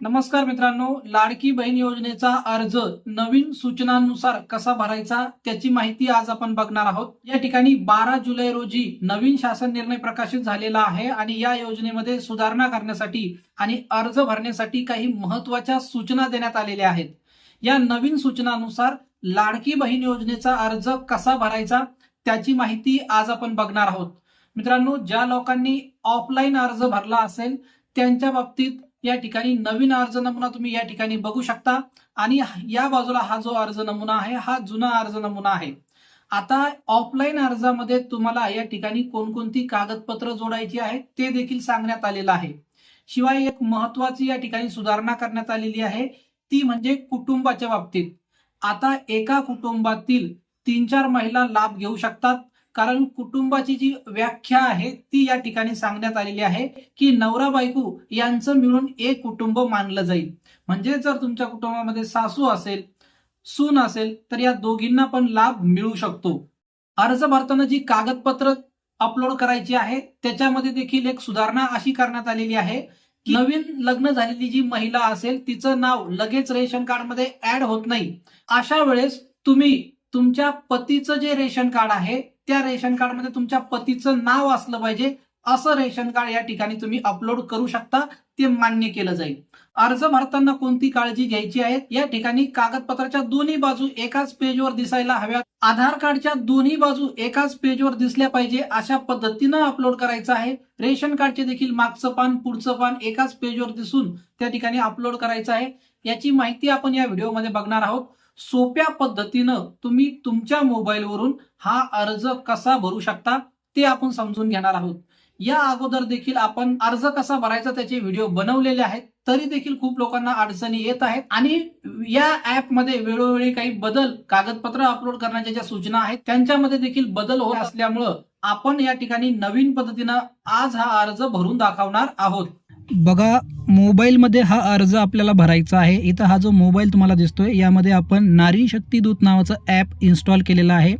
नमस्कार मित्रांनो लाडकी बहीण योजनेचा अर्ज नवीन सूचनांनुसार कसा भरायचा त्याची माहिती आज आपण बघणार आहोत. या ठिकाणी बारा जुलै रोजी नवीन शासन निर्णय प्रकाशित झालेला आहे आणि या योजनेमध्ये सुधारणा करण्यासाठी आणि अर्ज भरण्यासाठी काही महत्त्वाच्या सूचना देण्यात आलेल्या आहेत. या नवीन सूचनानुसार लाडकी बहीण योजनेचा अर्ज कसा भरायचा त्याची माहिती आज आपण बघणार आहोत. मित्रांनो ज्या लोकांनी ऑफलाईन अर्ज भरला असेल त्यांच्या बाबतीत या ठिकाणी नवीन अर्ज नमुना तुम्ही या ठिकाणी बघू शकता. आणि या बाजूला हा जो अर्ज नमुना आहे हा जुना अर्ज नमुना आहे. आता ऑफलाईन अर्जामध्ये तुम्हाला या ठिकाणी कोणकोणती कागदपत्र जोडायची आहेत ते देखील सांगण्यात आलेलं आहे. शिवाय एक महत्वाची या ठिकाणी सुधारणा करण्यात आलेली आहे ती म्हणजे कुटुंबाच्या बाबतीत. आता एका कुटुंबातील तीन चार महिला लाभ घेऊ शकतात. कारण कुटुंबाची जी व्याख्या आहे ती या ठिकाणी सांगण्यात आलेली आहे की नवरा बायको यांचं मिळून एक कुटुंब मानलं जाईल. म्हणजे जर तुमच्या कुटुंबामध्ये सासू असेल सून असेल तर या दोघींना पण लाभ मिळू शकतो. अर्ज भरताना जी कागदपत्र अपलोड करायची आहे त्याच्यामध्ये देखील एक सुधारणा अशी करण्यात आलेली आहे नवीन लग्न झालेली जी महिला असेल तिचं नाव लगेच रेशन कार्डमध्ये ऍड होत नाही. अशा वेळेस तुम्ही तुमच्या पतीचं जे रेशन कार्ड आहे त्या रेशन कार्डमध्ये तुमच्या पतीचं नाव असलं पाहिजे असं रेशन कार्ड या ठिकाणी तुम्ही अपलोड करू शकता. ते मान्य केलं जाईल. अर्ज भरताना कोणती काळजी घ्यायची आहे? या ठिकाणी कागदपत्राच्या दोन्ही बाजू एकाच पेजवर दिसायला हव्यात. आधार कार्डच्या दोन्ही बाजू एकाच पेजवर दिसल्या पाहिजे अशा पद्धतीनं अपलोड करायचं आहे. रेशन कार्डचे देखील मागचं पान पुढचं पान एकाच पेजवर दिसून त्या ठिकाणी अपलोड करायचं आहे. याची माहिती आपण या व्हिडिओमध्ये बघणार आहोत. सोप्या पद्धतीनं तुम्ही तुमच्या मोबाईलवरून हा अर्ज कसा भरू शकता ते आपण समजून घेणार आहोत. या अगोदर देखील आपण अर्ज कसा भरायचा त्याचे व्हिडिओ बनवलेले आहेत तरी देखील खूप लोकांना अडचणी येत आहेत. आणि या ऍपमध्ये वेळोवेळी काही बदल कागदपत्र अपलोड करण्याच्या ज्या सूचना आहेत त्यांच्यामध्ये देखील बदल होत असल्यामुळं आपण या ठिकाणी नवीन पद्धतीनं आज हा अर्ज भरून दाखवणार आहोत. बघा मोबाईलमध्ये हा अर्ज आपल्याला भरायचा आहे. इथं हा जो मोबाईल तुम्हाला दिसतोय यामध्ये आपण नारी शक्तीदूत नावाचं ॲप इन्स्टॉल केलेलं आहे.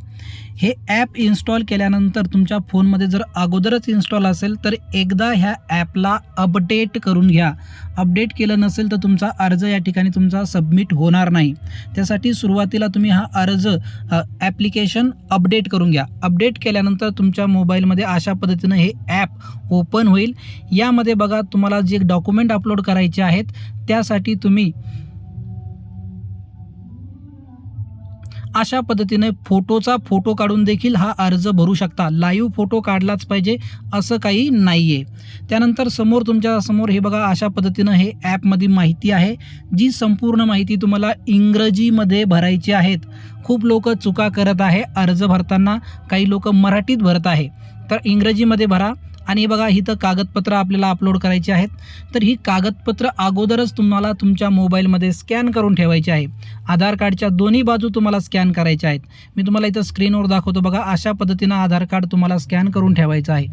हे ॲप इन्स्टॉल केल्यानंतर तुमच्या फोनमध्ये जर अगोदरच इन्स्टॉल असेल तर एकदा ह्या ॲपला अपडेट करून घ्या. अपडेट केलं नसेल तर तुमचा अर्ज या ठिकाणी तुमचा सबमिट होणार नाही. त्यासाठी सुरुवातीला तुम्ही हा अर्ज ॲप्लिकेशन अपडेट करून घ्या. अपडेट केल्यानंतर तुमच्या मोबाईलमध्ये अशा पद्धतीनं हे ॲप ओपन होईल. यामध्ये बघा तुम्हाला जे डॉक्युमेंट अपलोड करायचे आहेत त्यासाठी तुम्ही अशा पद्धतीने फोटोचा फोटो काढून देखील हा अर्ज भरू शकता. लाईव्ह फोटो काढलाच पाहिजे असं काही नाही आहे त्यानंतर समोर तुमच्यासमोर हे बघा अशा पद्धतीनं हे ॲपमध्ये माहिती आहे. जी संपूर्ण माहिती तुम्हाला इंग्रजीमध्ये भरायची आहेत. खूप लोक चुका करत आहे अर्ज भरताना. काही लोक मराठीत भरत आहे. तर इंग्रजीमध्ये भरा. आणि बघा इथं कागदपत्र आपल्याला अपलोड करायची आहेत. तर ही कागदपत्र अगोदरच तुम्हाला तुमच्या मोबाईलमध्ये स्कॅन करून ठेवायची आहे. आधार कार्डच्या दोन्ही बाजू तुम्हाला स्कॅन करायच्या आहेत. मी तुम्हाला इथं स्क्रीनवर दाखवतो बघा अशा पद्धतीनं आधार कार्ड तुम्हाला स्कॅन करून ठेवायचं आहे.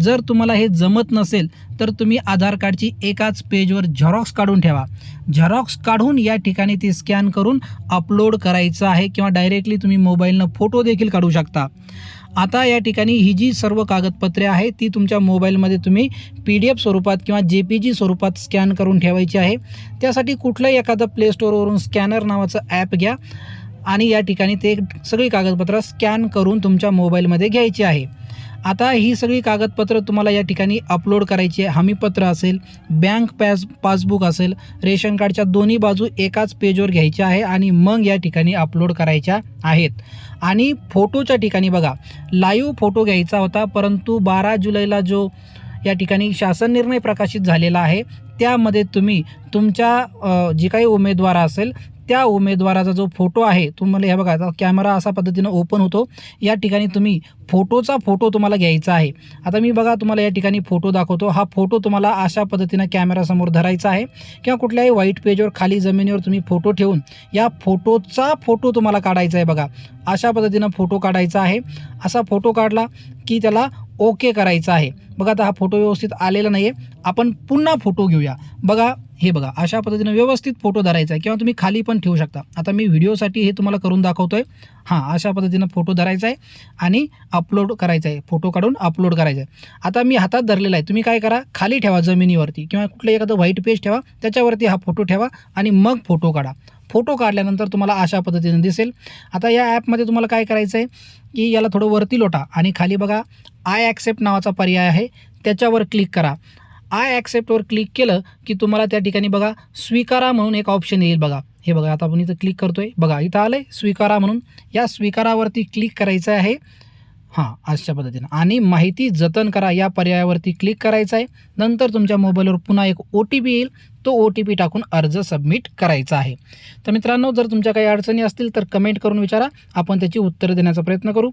जर तुम्हाला हे जमत नसेल तर तुम्ही आधार कार्डची एकाच पेजवर झेरॉक्स काढून ठेवा. झेरॉक्स काढून या ठिकाणी ती स्कॅन करून अपलोड करायचं आहे किंवा डायरेक्टली तुम्ही मोबाईलनं फोटो देखील काढू शकता. आता या ठिकाणी ही जी सर्व कागदपत्रे आहेत ती तुमच्या मोबाईलमध्ये तुम्ही पी डी एफ स्वरूपात किंवा जे पी जी स्वरूपात स्कॅन करून ठेवायची आहे. त्यासाठी कुठलंही एखादं प्ले स्टोअरवरून स्कॅनर नावाचं ॲप घ्या आणि या ठिकाणी ते सगळी कागदपत्रं स्कॅन करून तुमच्या मोबाईलमध्ये घ्यायची आहे. आता ही सगळी कागदपत्रं तुम्हाला या ठिकाणी अपलोड करायची आहे. हमीपत्र असेल बँक पॅस पासबुक असेल रेशन कार्डच्या दोन्ही बाजू एकाच पेजवर घ्यायच्या आहे आणि मग या ठिकाणी अपलोड करायच्या आहेत. आणि फोटोच्या ठिकाणी बघा लाईव्ह फोटो घ्यायचा होता परंतु बारा जुलैला जो या ठिकाणी शासन निर्णय प्रकाशित झालेला आहे त्यामध्ये तुम्ही तुमच्या जी काही उमेदवार असेल त्या उमेदवाराचा जो फोटो आहे तुम्हाला हे बघा आता कॅमेरा असा पद्धतीनं ओपन होतो. या ठिकाणी तुम्ही फोटोचा फोटो तुम्हाला घ्यायचा आहे. आता मी बघा तुम्हाला या ठिकाणी फोटो दाखवतो. हा फोटो तुम्हाला अशा पद्धतीनं कॅमेरासमोर धरायचा आहे किंवा कुठल्याही व्हाईट पेजवर खाली जमिनीवर तुम्ही फोटो ठेवून या फोटोचा फोटो तुम्हाला काढायचा आहे बघा. अशा पद्धतीनं फोटो काढायचा आहे. असा फोटो काढला की त्याला ओके करायचा आहे. बघा आता हा फोटो व्यवस्थित आलेला नाही आहे आपण पुन्हा फोटो घेऊया. बघा हे बघा अशा पद्धतीनं व्यवस्थित फोटो धरायचा आहे किंवा तुम्ही खाली पण ठेवू शकता. आता मी व्हिडिओसाठी हे तुम्हाला करून दाखवतो आहे हां अशा पद्धतीनं फोटो धरायचा आहे आणि अपलोड करायचा आहे. फोटो काढून अपलोड करायचा आहे. आता मी हातात धरलेला आहे. तुम्ही काय करा खाली ठेवा जमिनीवरती किंवा कुठलं एखादं व्हाईट पेज ठेवा त्याच्यावरती हा फोटो ठेवा आणि मग फोटो काढा. फोटो काढल्यानंतर तुम्हाला अशा पद्धतीनं दिसेल. आता या ॲपमध्ये तुम्हाला काय करायचं आहे की याला थोडं वरती लोटा आणि खाली बघा आय ॲक्सेप्ट नावाचा पर्याय आहे. त्याच्यावर क्लिक करा. आय ॲक्सेप्टवर क्लिक केलं की तुम्हाला त्या ठिकाणी बघा स्वीकारा म्हणून एक ऑप्शन येईल बघा. हे बघा आता आपण इथं क्लिक करतोय. बघा इथं आलं आहे स्वीकारा म्हणून. या स्वीकारावरती क्लिक करायचं आहे. हां अशा पद्धतीनं. आणि माहिती जतन करा या पर्यायावरती क्लिक करायचं आहे. नंतर तुमच्या मोबाईलवर पुन्हा एक ओ टी पी येईल. तो ओ टी पी टाकून अर्ज सबमिट करायचा आहे. तर मित्रांनो जर तुमच्या काही अडचणी असतील तर कमेंट करून विचारा. आपण त्याची उत्तरं देण्याचा प्रयत्न करू.